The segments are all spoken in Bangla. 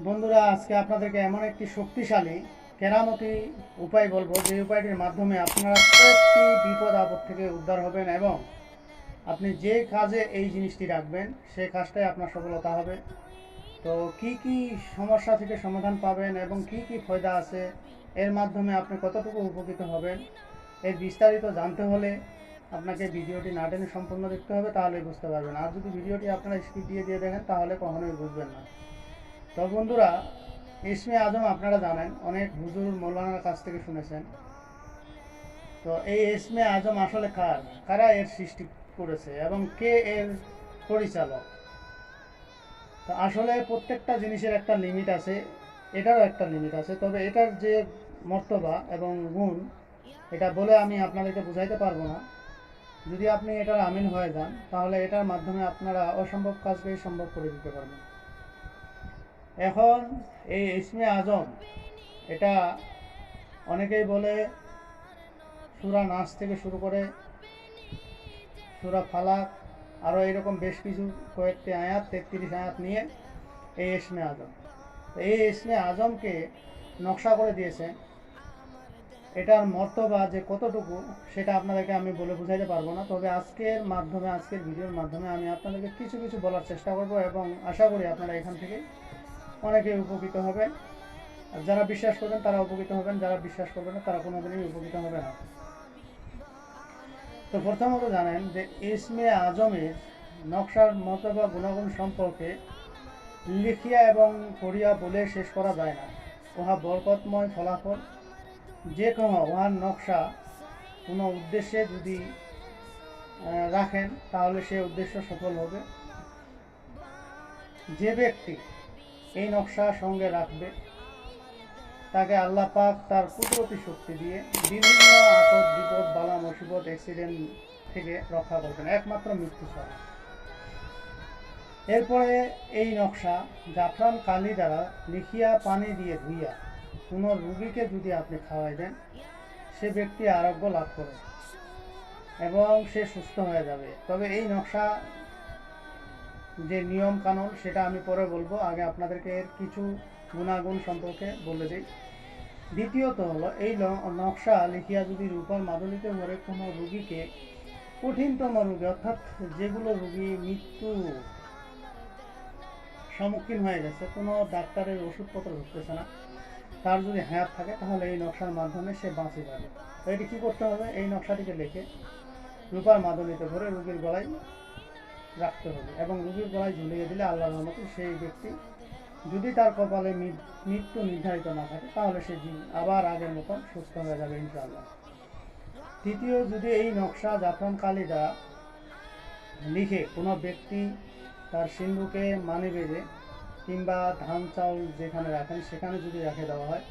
বন্ধুরা, আজকে আপনাদেরকে এমন একটি শক্তিশালী, কেরামতি উপায় বলব, যে উপায়টির মাধ্যমে আপনারা প্রতি বিপদ আপদ থেকে উদ্ধার হবেন এবং আপনি যে কাজে এই জিনিসটি রাখবেন সেই কাজটাই আপনার সফলতা হবে। তো কি কি সমস্যা থেকে সমাধান পাবেন এবং কি কি ফায়দা আছে, এর মাধ্যমে আপনি কতটুকু উপকৃত হবেন, এর বিস্তারিত জানতে হলে আপনাকে ভিডিওটি না টেনে সম্পূর্ণ দেখতে হবে, তাহলেই বুঝতে পারবেন। আর যদি ভিডিওটি আপনারা স্কিপ দিয়ে দিয়ে দেখেন, তাহলে কখনোই বুঝবেন না। তো বন্ধুরা, ইসমে আজম আপনারা জানেন, অনেক হুজুর মৌলানার কাছ থেকে শুনেছেন। তো এই ইসমে আজম আসলে কার? কারা এর সৃষ্টি করেছে এবং কে এর পরিচালক? তো আসলে প্রত্যেকটা জিনিসের একটা লিমিট আছে, এটারও একটা লিমিট আছে, তবে এটার যে মর্তবা এবং গুণ, এটা বলে আমি আপনাদেরকে বুঝাইতে পারব না। যদি আপনি এটার আমিন হয়ে যান, তাহলে এটার মাধ্যমে আপনারা অসম্ভব কাজকেই সম্ভব করে দিতে পারবেন। এখন এই ইসমে আজম, এটা অনেকেই বলে সুরা নাচ থেকে শুরু করে সুরা ফালাক, আরও এরকম বেশ কিছু কয়েকটি আয়াত, তেত্রিশ আয়াত নিয়ে এই ইসমে আজম। এই ইসমে আজমকে নকশা করে দিয়েছে। এটার মর্তবা যে কতটুকু, সেটা আপনাদেরকে আমি বলে বুঝাইতে পারব না। তবে আজকের মাধ্যমে, আজকের ভিডিওর মাধ্যমে আমি আপনাদেরকে কিছু কিছু বলার চেষ্টা করব এবং আশা করি আপনারা এখান থেকে অনেকে উপকৃত হবেন আর যারা বিশ্বাস করবেন, তারা উপকৃত হবেন। যারা বিশ্বাস করবেন না, তারা কোনোদিনই উপকৃত হবে না। তো প্রথমত জানেন যে, ইসমে আজমের নকশার মত বা গুণাগুণ সম্পর্কে লিখিয়া এবং পড়িয়া বলে শেষ করা যায় না। উহা বরকতময় ফলাফল। যে কোনো উহার নকশা কোনো উদ্দেশ্যে যদি রাখেন, তাহলে সে উদ্দেশ্য সফল হবে। যে ব্যক্তি এই নকশা সঙ্গে রাখবে। তাকে আল্লাহ পাক তার কুদরতি শক্তি দিয়ে বিভিন্ন আপদ বিপদ, বালা, মুসিবত অ্যাক্সিডেন্ট থেকে রক্ষা করবেন একমাত্র মৃত্যু ছাড়া। এরপরে এই নকশা জাফরান কালি দ্বারা লিখিয়া, পানি দিয়ে ধুইয়া কোনো রুগীকে যদি আপনি খাওয়াই দেন, সে ব্যক্তি আরোগ্য লাভ করে এবং সে সুস্থ হয়ে যাবে। তবে এই নকশা যে নিয়ম কানুন, সেটা আমি পরে বলব। আগে আপনাদেরকে এর কিছু গুণাগুণ সম্পর্কে বলে দিই। দ্বিতীয়ত হলো, এই নকশা লিখিয়া যদি রূপার মাদলিতে মরে কোনো রুগীকে কঠিনতম রোগী, অর্থাৎ যেগুলো রুগী মৃত্যু সম্মুখীন হয়ে গেছে, কোনো ডাক্তারের ওষুধপত্র ঢুকতেছে না, তার যদি হায়াত থাকে, তাহলে এই নকশার মাধ্যমে সে বাঁচে যাবে। তো এটি কী করতে হবে? এই নকশাটিকে লিখে রূপার মাদলিতে ভরে রুগীর গলায় রাখতে হবে। এবং রুগীর গলায় ঝুলিয়ে দিলে আল্লাহর রহমতে সেই ব্যক্তি যদি তার কপালে মৃত্যু নির্ধারিত না থাকে, তাহলে সে আবার আগের মতন সুস্থ হয়ে যাবে ইনশাআল্লাহ। তৃতীয়, যদি এই নকশা জাফরান দ্বারা লিখে কোনো ব্যক্তি তার সিন্ধুকে মানে বেঁধে কিংবা ধান চাউল যেখানে রাখেন সেখানে যদি রেখে দেওয়া হয়,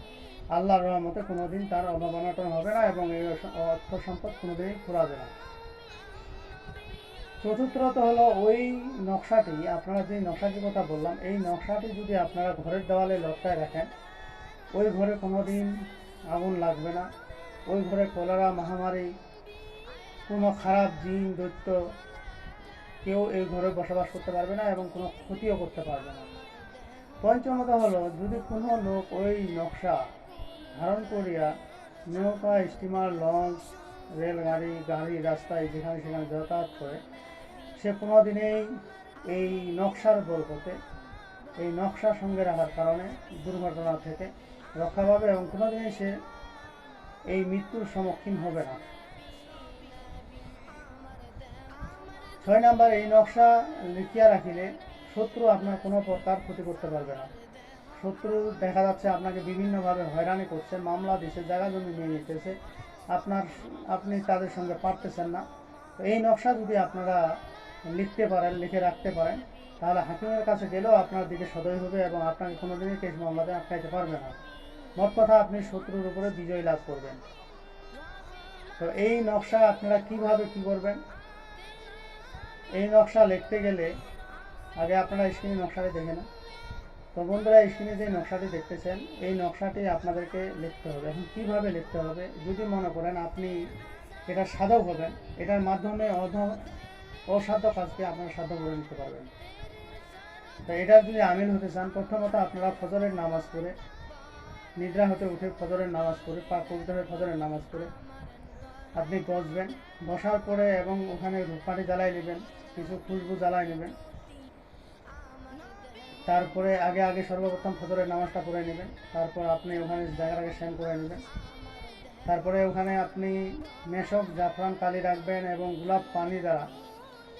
আল্লাহর রহমতে কোনোদিন তার অভাব অনটন হবে না এবং এই অর্থ সম্পদ কোনোদিনই ফুরাবে না। চতুর্থত হলো ওই নকশাটি, আপনারা যে নকশাটির কথা বললাম, এই নকশাটি যদি আপনারা ঘরের দেওয়ালে লটকায় রাখেন, ওই ঘরে কোনো দিন আগুন লাগবে না। ওই ঘরে কলেরা, মহামারী, কোনো খারাপ জিন, দৈত্য, কেউ এই ঘরে বসবাস করতে পারবে না এবং কোনো ক্ষতিও করতে পারবে না। পঞ্চমত হলো, যদি কোনো লোক ওই নকশা ধারণ করিয়া নৌকা স্টিমার, লঞ্চ, রেলগাড়ি, গাড়ি রাস্তায় যেখানে সেখানে যাতায়াত করে সে কোনো দিনেই এই নকশার বরকতে এই নকশা সঙ্গে রাখার কারণে, দুর্ঘটনা থেকে রক্ষা পাবে এবং কোনো দিনই সে এই মৃত্যুর সম্মুখীন হবে না। ছয় নাম্বার, এই নকশা লিখিয়া রাখিলে শত্রু আপনার কোনো প্রকার ক্ষতি করতে পারবে না। শত্রু দেখা যাচ্ছে আপনাকে বিভিন্নভাবে হয়রানি করছে, মামলা দিছে, জায়গা জমি নিয়ে নিতেছে, আপনার, আপনি তাদের সঙ্গে পারতেছেন না। তো এই নকশা যদি আপনারা লিখতে পারেন, লিখে রাখতে পারেন। তাহলে হাকিমের কাছে গেলেও আপনার দিকে সদয় হবে এবং আপনাকে কোনোদিনই কেস মামলাতে আটকাইতে পারবে না। মোট কথা, আপনি শত্রুর উপরে বিজয় লাভ করবেন। তো এই নকশা আপনারা কীভাবে কি করবেন? এই নকশা লিখতে গেলে আগে আপনারা স্ক্রিনে নকশাটি দেখে না তো বন্ধুরা স্ক্রিনে যে নকশাটি দেখতেছেন, এই নকশাটি আপনাদেরকে লিখতে হবে। এখন কীভাবে লিখতে হবে? যদি মনে করেন আপনি এটা সাধক হবেন, এটার মাধ্যমে অধ অসাধ্য কাজকে আপনারা সাধ্য করে নিতে পারবেন। তো এটার যদি আমিল হতে চান, প্রথমত আপনারা ফজরের নামাজ পড়ে, নিদ্রা হতে উঠে ফজরের নামাজ পড়ে, পা পবিত্র হয়ে ফজরের নামাজ পড়ে, আপনি বসবেন। বসার পরে এবং ওখানে ধূপকাঠি জ্বালাই নেবেন, কিছু খুশবু জ্বালাই নেবেন। তারপরে আগে আগে সর্বপ্রথম ফজরের নামাজটা পড়ে নেবেন। তারপর আপনি ওখানে জায়গাটাকে স্নান করে নেবেন। তারপরে ওখানে আপনি মেশক, জাফরান কালি রাখবেন এবং গোলাপ পানি দ্বারা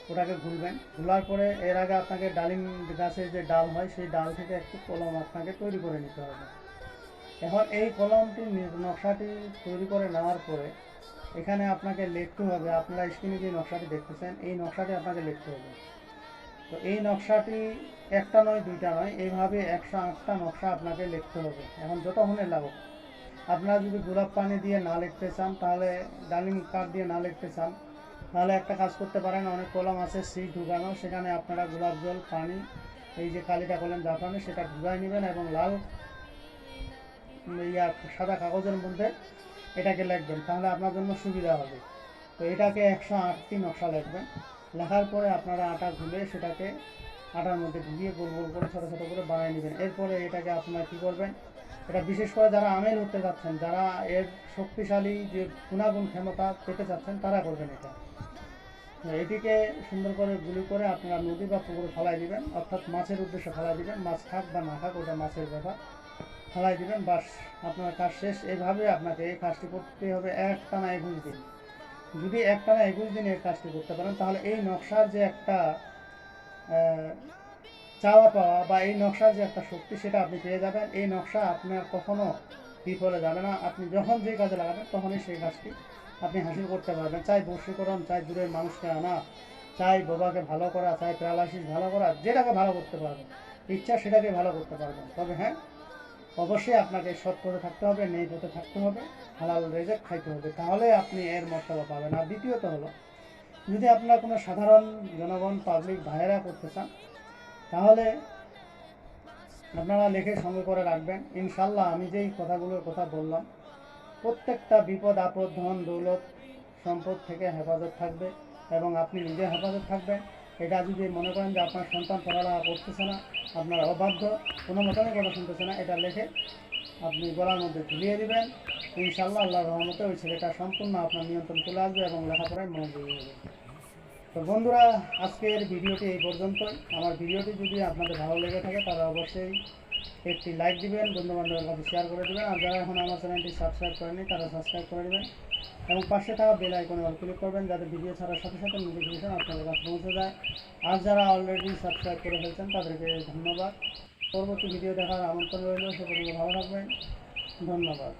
ওটাকে ঘুরবেন। ঘোলার পরে এর আগে আপনাকে ডালিম গাছের যে ডাল হয়, সেই ডাল থেকে একটু কলম আপনাকে তৈরি করে নিতে হবে। এখন এই কলমটি নকশাটি তৈরি করে নেওয়ার পরে এখানে আপনাকে লিখতে হবে, আপনারা স্ক্রিনে যে নকশাটি দেখতেছেন, এই নকশাটি আপনাকে লিখতে হবে। তো এই নকশাটি একটা নয়, দুইটা নয়, এইভাবে একশো আটটা নকশা আপনাকে লিখতে হবে। এখন যত যতক্ষণে লাগুক আপনারা যদি গোলাপ পানি দিয়ে না লিখতে চান, তাহলে ডালিম কাঠ দিয়ে না লিখতে চান তাহলে একটা কাজ করতে পারেন, অনেক কলম আছে সি ঢুকানো, সেখানে আপনারা গোলাপ জল, পানি, এই যে কালিটা কলম জাফরানি সেটা ঢুকাই নেবেন এবং লাল ইয়া, সাদা কাগজের মধ্যে এটাকে লিখবেন, তাহলে আপনার জন্য সুবিধা হবে। তো এটাকে একশো আটটি নকশা লিখবেন, লেখার পরে আপনারা আটা গুলে সেটাকে আটার মধ্যে ঢুকিয়ে গোল গোল করে, ছোটো ছোটো করে বানিয়ে নেবেন। এরপরে এটাকে আপনারা কী করবেন, এটা বিশেষ করে যারা আমেল হতে যাচ্ছেন, যারা এর শক্তিশালী যে গুণাগুণ ক্ষমতা পেতে চাচ্ছেন, তারা করবেন এটা। এটিকে সুন্দর করে গুলি করে আপনারা নদী বা পুকুরে ফেলাই দিবেন, অর্থাৎ মাছের উদ্দেশ্যে ফেলাই দিবেন, মাছ খাক বা না খাক, ওটা মাছের ব্যাপার। ফেলাই দিবেন, বাস আপনার কাজ শেষ। এইভাবে আপনাকে এই কাজটি করতে হবে এক টানা একুশ দিন। যদি এক টানা একুশ দিন এই কাজটি করতে পারেন, তাহলে এই নকশার যে একটা চাওয়া পাওয়া বা এই নকশার যে একটা শক্তি, সেটা আপনি পেয়ে যাবেন। এই নকশা আপনার কখনো বিফলে যাবে না। আপনি যখন যে কাজে লাগাবেন, তখনই সেই কাজটি আপনি হাসিল করতে পারবেন। চাই বশীকরণ চাই দূরের মানুষকে আনা, চাই বাবাকে ভালো করা, চাই প্যারালাইসিস ভালো করা, যেটাকে ভালো করতে পারবেন। ইচ্ছা সেটাকে ভালো করতে পারবেন। তবে হ্যাঁ অবশ্যই আপনাকে সৎ পথে থাকতে হবে নেই পথে থাকতে হবে, হালাল রেজেক খাইতে হবে। তাহলে আপনি এর মর্যাদা পাবেন। আর দ্বিতীয়ত হলো, যদি আপনার কোনো সাধারণ জনগণ পাবলিক ভাইয়েরা করতে চান, তাহলে আপনারা লিখে সঙ্গে করে রাখবেন। ইনশাল্লাহ আমি যেই কথাগুলোর কথা বললাম প্রত্যেকটা বিপদ, আপদ, ধন, দৌলত সম্পদ থেকে হেফাজত থাকবে এবং আপনি নিজে হেফাজত থাকবেন। এটা যদি মনে করেন যে আপনার সন্তান পড়ালেখা করতেছে না, আপনার অবাধ্য, কোনো মতনই কথা শুনতেছে না, এটা লেখে আপনি গলার মধ্যে ঝুলিয়ে দিবেন। ইনশাল্লাহ আল্লাহ রহমতে ওই ছেলেটা সম্পূর্ণ আপনার নিয়ন্ত্রণ চলে আসবে এবং লেখাপড়ায় মনোযোগী হবে। তো বন্ধুরা, আজকের ভিডিওটি এই পর্যন্তই। আমার ভিডিওটি যদি আপনাদের ভালো লেগে থাকে, তাহলে অবশ্যই একটি লাইক দিবেন বন্ধু বান্ধবের কাছে শেয়ার করে দেবেন, আর যারা এখন আমার চ্যানেলটি সাবস্ক্রাইব করেনি তারা সাবস্ক্রাইব করে দেবেন। এবং পাশে থাকা বেল আইকনে অল ক্লিক করবেন, যাতে ভিডিও ছাড়ার সাথে সাথে নোটিফিকেশন আপনাদের কাছে পৌঁছে যায়। আর যারা অলরেডি সাবস্ক্রাইব করে ফেলছেন, তাদেরকে ধন্যবাদ। পরবর্তী ভিডিও দেখার আমন্ত্রণ রইল, সে পর্যন্ত ভালো থাকবেন। ধন্যবাদ।